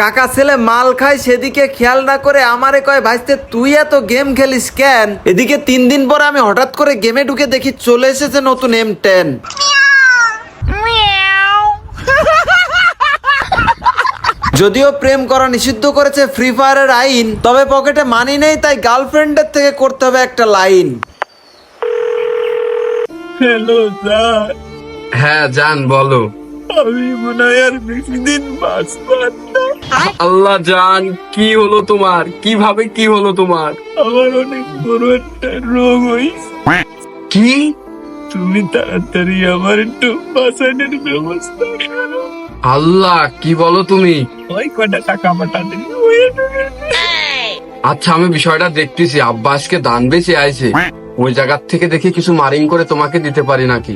কাকা ছেলে মাল খায় সেদিকে খেয়াল না করে আমারে কয় ভাইস্তে তুই এত গেম খেলিস কেন? এদিকে তিন দিন পরে আমি হঠাৎ করে গেমে ঢুকে দেখি চলে এসেছে নতুন এম টেন যদিও প্রেম করা নিষিদ্ধ করেছে ফ্রি ফায়ারের আইন তবে পকেটে মানি নেই তাই গার্লফ্রেন্ডের থেকে করতে হবে একটা লাইন হ্যালো স্যার। হ্যাঁ জান বলো। আমি মনে হয় আর বেশি দিন বাঁচব না। আল্লাহ জান কি হলো তোমার? কীভাবে কি হলো তোমার? আমার অনেক বড় একটা রোগ হয়েছে কি? তুমি তাড়াতাড়ি আমার একটু বাঁচানোর ব্যবস্থা করো। আল্লাহ কি বলো তুমি? ওই কটা টাকা আচ্ছা আমি বিষয়টা দেখতেছি। আব্বাসকে দান বেঁচে আইছে। ওই জায়গার থেকে দেখি কিছু মারিং করে তোমাকে দিতে পারি নাকি?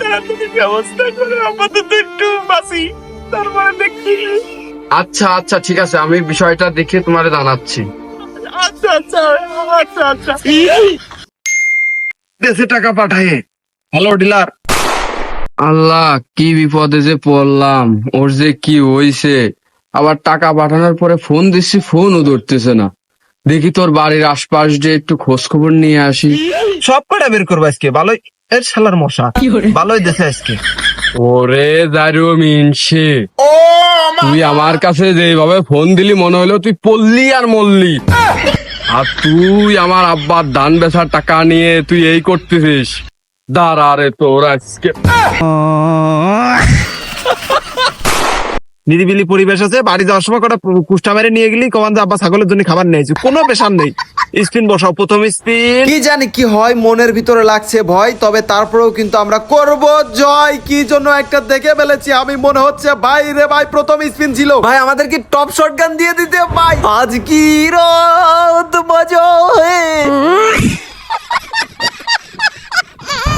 তাড়াতাড়ি ব্যবস্থা করো আপাতত একটু বাঁচি। তারপরে দেখি। আচ্ছা আচ্ছা ঠিক আছে আমি বিষয়টা দেখে তোমারে জানাচ্ছি। আচ্ছা আচ্ছা আচ্ছা আচ্ছা। দেশে টাকা পাঠায়। Hello dealer. আল্লাহ কি বিপদে যে পড়লাম। ওর যে কি হইছে। আবার টাকা পাঠানোর পরে ফোন দিচ্ছি ফোনও ধরতেছে না। দেখি তোর বাড়ির আশপাশ যে একটু খোঁজ খবর নিয়ে আসি। সব কটা বের করব আজকে? ভালোই এর শালার মশা। ভালোই দেশে আজকে। ওরে দারু মিনসে তুই আমার কাছে যেভাবে ফোন দিলি মনে হলো তুই পড়লি আর মরলি। আর তুই আমার আব্বার দান বেচার টাকা নিয়ে তুই এই করতেছিস। দাঁড়া রে তোর আজকে। নিরিবিলি পরিবেশ আছে, বাড়ি যাওয়ার সময় কটা কুষ্টা মেরে নিয়ে গেলি, কমান আব্বা ছাগলের জন্য খাবার নিয়েছি কোনো পেশার নেই। স্পিন বসাও, প্রথম স্পিন। কি জানি কি হয়, মনের ভিতরে লাগছে ভয়, তবে তারপরেও কিন্তু আমরা করব জয়। কি জন্য একটা দেখে ফেলেছি, আমি মনে হচ্ছে ভাই রে ভাই, প্রথম স্পিন ছিল। ভাই, আমাদের কি টপ শট গান দিয়ে দিতে? ভাই, আজ কি রাত বাজো হে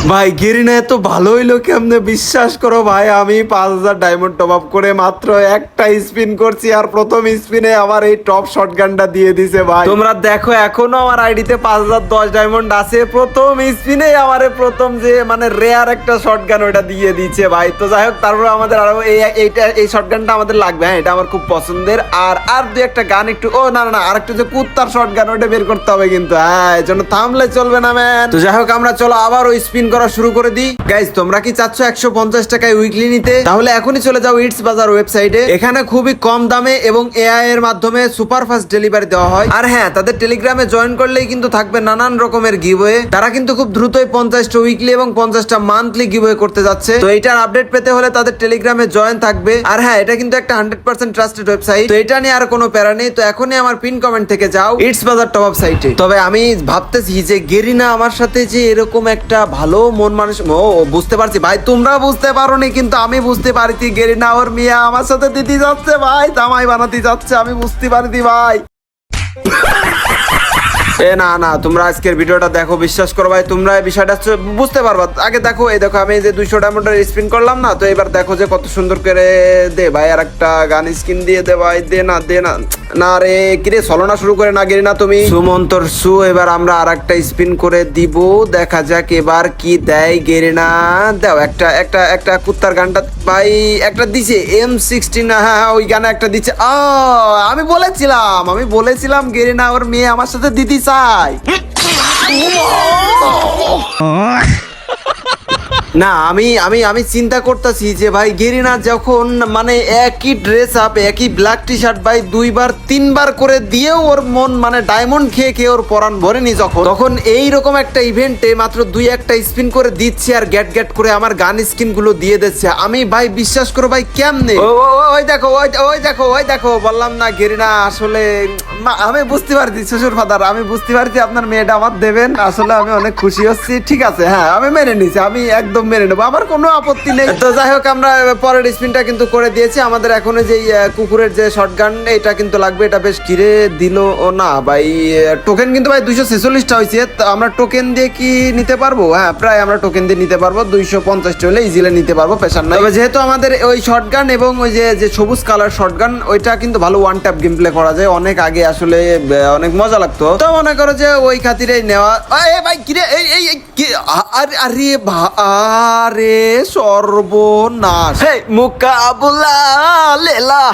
ভাই গেরিনা এত ভালো হইল কেমনে? বিশ্বাস করো ভাই আমি পাঁচ হাজার ডায়মন্ড টপ আপ করে মাত্র একটা স্পিন করছি আর প্রথম স্পিনে আমার এই টপ শট গানটা দিয়ে দিছে ভাই। তোমরা দেখো এখনও আমার আইডিতে পাঁচ হাজার দশ ডায়মন্ড আছে। প্রথম স্পিনে আমার প্রথম যে মানে রেয়ার একটা শট গান ওটা দিয়ে দিচ্ছে ভাই। তো যাই হোক তারপর আমাদের আরও এই এইটা এই শর্ট গানটা আমাদের লাগবে হ্যাঁ এটা আমার খুব পছন্দের। আর আর দু একটা গান একটু ও না না না আর একটু যে কুত্তার শর্ট গান ওটা বের করতে হবে কিন্তু হ্যাঁ এই জন্য থামলে চলবে না ম্যান তো যাই হোক আমরা চলো আবার ওই স্পিন করা শুরু করে দিই। গাইজ তোমরা কি চাচ্ছ একশো পঞ্চাশ টাকায় উইকলি নিতে? তাহলে এখনই চলে যাও ইটস বাজার ওয়েবসাইটে এখানে খুবই কম দামে এবং এআই এর মাধ্যমে সুপার ফাস্ট ডেলিভারি দেওয়া হয়। আর হ্যাঁ তাদের টেলিগ্রামে জয়েন করলেই কিন্তু থাকবে নানান রকমের গিভওয়ে তারা কিন্তু খুব দ্রুতই পঞ্চাশটা উইকলি এবং পঞ্চাশটা মান্থলি গিভওয়ে করতে যাচ্ছে। তো এটার আপডেট পেতে হলে তাদের টেলিগ্রামে জয়েন থাকবে। আর হ্যাঁ এটা কিন্তু একটা হান্ড্রেড পার্সেন্ট ট্রাস্টেড ওয়েবসাইট তো এটা নিয়ে আর কোনো প্যারা নেই। তো এখনই আমার পিন কমেন্ট থেকে যাও ইটস বাজার টপ আপ সাইটে তবে আমি ভাবতেছি যে গেরিনা আমার সাথে যে এরকম একটা ভালো মন মানুষ ও বুঝতে পারছি। ভাই, তোমরা বুঝতে পারোনি, কিন্তু আমি বুঝতে পারছি। গেরিনা ওর মিয়া আমার সাথে দিতে যাচ্ছে, ভাই। জামাই বানাতে যাচ্ছে, আমি বুঝতে পারছি, ভাই। এ, না না, তোমরা আজকের ভিডিওটা দেখো, বিশ্বাস করো, ভাই, তোমরা এই বিষয়টা বুঝতে পারবা। আগে দেখো, এই দেখো, আমি যে দুইশো ডায়মন্ডের স্পিন করলাম না, তো এবার দেখো যে কত সুন্দর করে দে, ভাই আর একটা গান স্কিন দিয়ে দে, ভাই, দে না দে না। না রে কিরে ছলনা শুরু করে না গেলি না তুমি? সুমন্তর সু এবার আমরা আর একটা স্পিন করে দিব। দেখা যাক এবার কি দেয় গেরে না দাও একটা একটা একটা কুত্তার গানটা ভাই একটা দিছে এম সিক্সটিন হ্যাঁ হ্যাঁ ওই গানে একটা দিচ্ছে আ আমি বলেছিলাম আমি বলেছিলাম গেরে না ওর মেয়ে আমার সাথে দিদি চাই। না, আমি আমি আমি চিন্তা করতেছি যে ভাই গেরিনা যখন মানে একই ড্রেস আপ একই ব্ল্যাক টি শার্ট ভাই দুইবার, তিনবার করে দিয়েও ওর মন মানে ডায়মন্ড খেয়ে খেয়ে ওর পরান ভরেনি যখন। তখন এই রকম একটা ইভেন্টে মাত্র দুই একটা স্পিন করে দিচ্ছে আর গ্যাট গ্যাট করে আমার গান স্কিনগুলো দিয়ে দিচ্ছে। আমি ভাই বিশ্বাস করো ভাই কেমনে? ওই দেখো, ওই ওই দেখো ওই দেখো, বললাম না গেরিনা আসলে আমি বুঝতে পারছি, শ্বশুর ফাদার, আমি বুঝতে পারছি আপনার মেয়েটা আমার দেবেন, আসলে আমি অনেক খুশি হচ্ছি, ঠিক আছে হ্যাঁ আমি মেনে নিছি, আমি একদম মেনে নেব। আমার কোনো আপত্তি নেই। তো যাই হোক, আমরা পরের স্পিনটা কিন্তু করে দিয়েছি। আমাদের এখন যে কুকুরের যে শর্টগান এটা কিন্তু লাগবে। এটা বেশ কিরে দিল না, ভাই টোকেন কিন্তু ভাই দুইশো ছেচল্লিশটা হয়েছে। আমরা টোকেন দিয়ে কি নিতে পারব? হ্যাঁ প্রায় আমরা টোকেন দিয়ে নিতে পারব। দুইশো পঞ্চাশটা হলে ইজিলে নিতে পারব পেশার নাই। তবে যেহেতু আমাদের ওই শর্টগান এবং ওই যে যে সবুজ কালার শর্টগান ওইটা কিন্তু ভালো ওয়ান ট্যাপ গেম প্লে করা যায়। অনেক আগে আসলে অনেক মজা লাগতো। তো মনে করো যে ওই খাতিরেই নেওয়া এ ভাই কিরে এই এই আরে আরে, ভা- আরে সর্বনাশ। মুকাবুলা লেলা।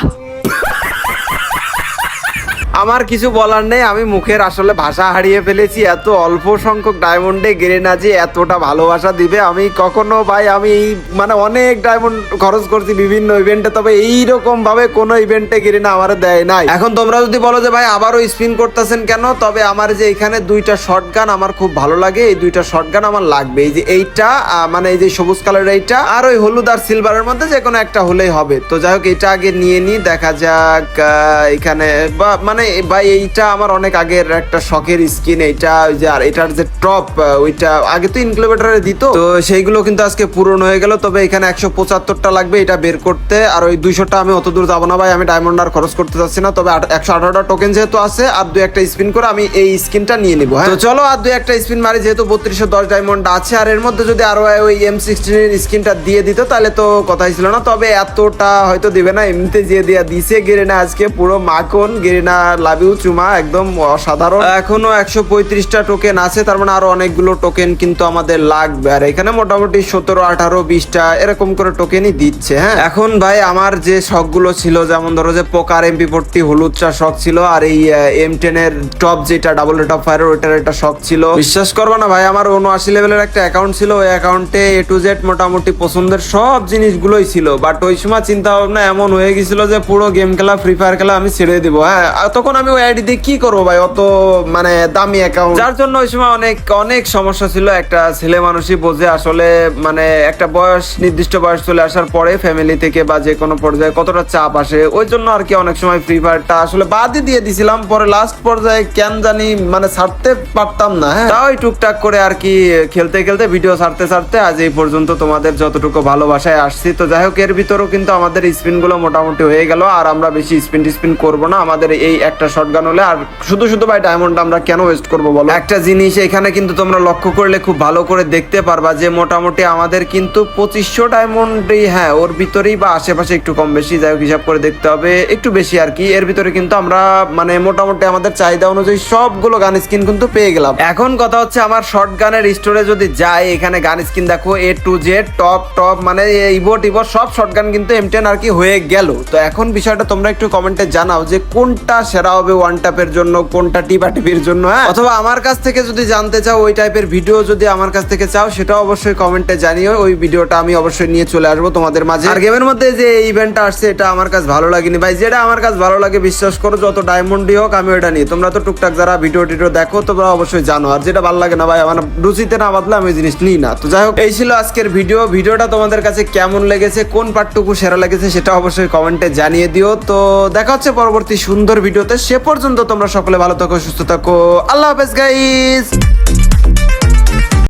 আমার কিছু বলার নেই, আমি মুখের আসলে ভাষা হারিয়ে ফেলেছি, এত অল্প সংখ্যক ডায়মন্ডে গেরেনা যে এতটা ভালোবাসা দিবে। আমি কখনো ভাই, আমি মানে অনেক ডায়মন্ড খরচ করছি বিভিন্ন ইভেন্টে তবে এইরকম ভাবে কোনো ইভেন্টে গেরিনা আমার দেয় নাই। এখন তোমরা যদি বলো যে ভাই, আবারও স্পিন করতেছেন কেন? তবে আমার যে এখানে দুইটা শর্ট গান আমার খুব ভালো লাগে, এই দুইটা শর্ট গান আমার লাগবে। এই যে এইটা মানে এই যে সবুজ কালারের এইটা, আর ওই হলুদ আর সিলভারের মধ্যে যে কোনো একটা হলেই হবে। তো যাই হোক, এটা আগে নিয়ে নি দেখা যাক এখানে বা মানে ভাই, এইটা আমার অনেক আগের একটা শখের স্কিন এইটা ওই যে আর এটার যে টপ ওইটা আগে তো ইনক্লুবেটারে দিত। তো সেইগুলো কিন্তু আজকে পূরণ হয়ে গেল। তবে এখানে একশো পঁচাত্তরটা লাগবে এটা বের করতে। আর ওই দুইশোটা আমি অত দূর যাব না ভাই, আমি ডায়মন্ড আর খরচ করতে চাচ্ছি না। তবে একশো আঠারোটা টোকেন যেহেতু আছে, আর দুই একটা স্পিন করে আমি এই স্কিনটা নিয়ে নিবো হ্যাঁ? তো চলো, আর দুই একটা স্পিন মারি, যেহেতু বত্রিশশো দশ ডায়মন্ড আছে, আর এর মধ্যে যদি আরও ওই এম সিক্সটিনের স্কিনটা দিয়ে দিত, তাহলে তো কথাই ছিল না। তবে এতটা হয়তো দিবে না, এমনিতে যে দিয়া দিছে, গেরিনা আজকে পুরো মাখন গেরিনা লাভিউ চুমা একদম অসাধারণ। এখনও একশো পঁয়ত্রিশটা টোকেন আছে তার মানে আরও অনেকগুলো টোকেন কিন্তু আমাদের লাগবে। আর এখানে মোটামুটি সতেরো আঠারো বিশটা এরকম করে টোকেনই দিচ্ছে হ্যাঁ? এখন ভাই আমার যে শখগুলো ছিল যেমন ধরো যে পোকার এমপি ফোরটি হলুদটা শখ ছিল আর এই এম টেন এর টপ যেটা ডাবল রেট অফ ফায়ার ওইটার একটা শখ ছিল। বিশ্বাস করব না ভাই আমার উনআশি লেভেলের একটা অ্যাকাউন্ট ছিল ওই অ্যাকাউন্টে এ টু জেড মোটামুটি পছন্দের সব জিনিসগুলোই ছিল। বাট ওই সময় চিন্তা ভাবনা এমন হয়ে গেছিল যে পুরো গেম খেলা ফ্রি ফায়ার খেলা আমি ছেড়ে দিব হ্যাঁ? আর তখন আমি ওই আইডি দিয়ে কি করব ভাই? অত মানে দামি অ্যাকাউন্ট যার জন্য ওই সময় অনেক অনেক সমস্যা ছিল। একটা ছেলে মানুষই বোঝে আসলে মানে একটা বয়স নির্দিষ্ট বয়স চলে আসার পরে ফ্যামিলি থেকে বা যে কোনো পর্যায়ে কতটা চাপ আসে ওই জন্য আর কি অনেক সময় ফ্রি ফায়ারটা আসলে বাদই দিয়ে দিছিলাম। পরে লাস্ট পর্যায়ে কেন জানি মানে ছাড়তে পারতাম না হ্যাঁ। তাও টুকটাক করে আর কি খেলতে খেলতে ভিডিও ছাড়তে ছাড়তে আজ এই পর্যন্ত তোমাদের যতটুকু ভালোবাসায় আসছি। তো যাই হোক এর ভিতরেও কিন্তু আমাদের স্পিনগুলো মোটামুটি হয়ে গেল। আর আমরা বেশি স্পিন টিস্পিন করব না। আমাদের এই একটা শর্ট গান হলে আর শুধু শুধু ভাই ডায়মন্ড আমরা কেন ওয়েস্ট করব বলো? একটা জিনিস এখানে কিন্তু তোমরা লক্ষ্য করলে খুব ভালো করে দেখতে পারবা যে মোটামুটি আমাদের কিন্তু পঁচিশশো ডায়মন্ডই হ্যাঁ ওর ভিতরেই বা আশেপাশে একটু কম বেশি, যাই হোক হিসাব করে দেখতে হবে। একটু বেশি আর কি, এর ভিতরে কিন্তু আমরা মানে মোটামুটি আমাদের চাহিদা অনুযায়ী সবগুলো গান স্কিন কিন্তু পেয়ে গেলাম। এখন কথা হচ্ছে আমার শর্ট গানের স্টোরে যদি যাই, এখানে গান স্কিন দেখো A to Z top top মানে ইভো টিভো সব শর্ট গান কিন্তু এম টেন আর কি হয়ে গেল। তো এখন বিষয়টা তোমরা একটু কমেন্টে জানাও যে কোনটা সেরা হবে ওয়ান ট্যাপের জন্য, কোনটা টিপা টিপির জন্য হ্যাঁ? অথবা আমার কাছ থেকে যদি জানতে চাও ওই টাইপের ভিডিও যদি আমার কাছ থেকে চাও সেটা অবশ্যই কমেন্টে জানিও। ওই ভিডিওটা আমি অবশ্যই নিয়ে চলে আসব তোমাদের মাঝে। আর গেমের মধ্যে যে ইভেন্টটা আসছে, এটা আমার কাছে ভালো লাগেনি। ভাই, যেটা আমার কাছে ভালো লাগে, বিশ্বাস করো, যত ডায়মন্ডই হোক, আমি ওটা নিই। তোমরা তো টুকটাক যারা ভিডিও টিডিও দেখো, তোমরা অবশ্যই জানো। আর যেটা ভালো লাগে না, ভাই, আমার রুচিতে না বাদলে আমি জিনিস নিই না। তো যাই হোক, এই ছিল আজকের ভিডিও ভিডিওটা তোমাদের কাছে কেমন লেগেছে, কোন পার্টটুকু সেরা লেগেছে, সেটা অবশ্যই কমেন্টে জানিয়ে দিও। তো দেখা হচ্ছে পরবর্তী সুন্দর ভিডিওতে সে পর্যন্ত তোমরা সকলে ভালো থাকো সুস্থ থাকো। আল্লাহ হাফেজ গাইস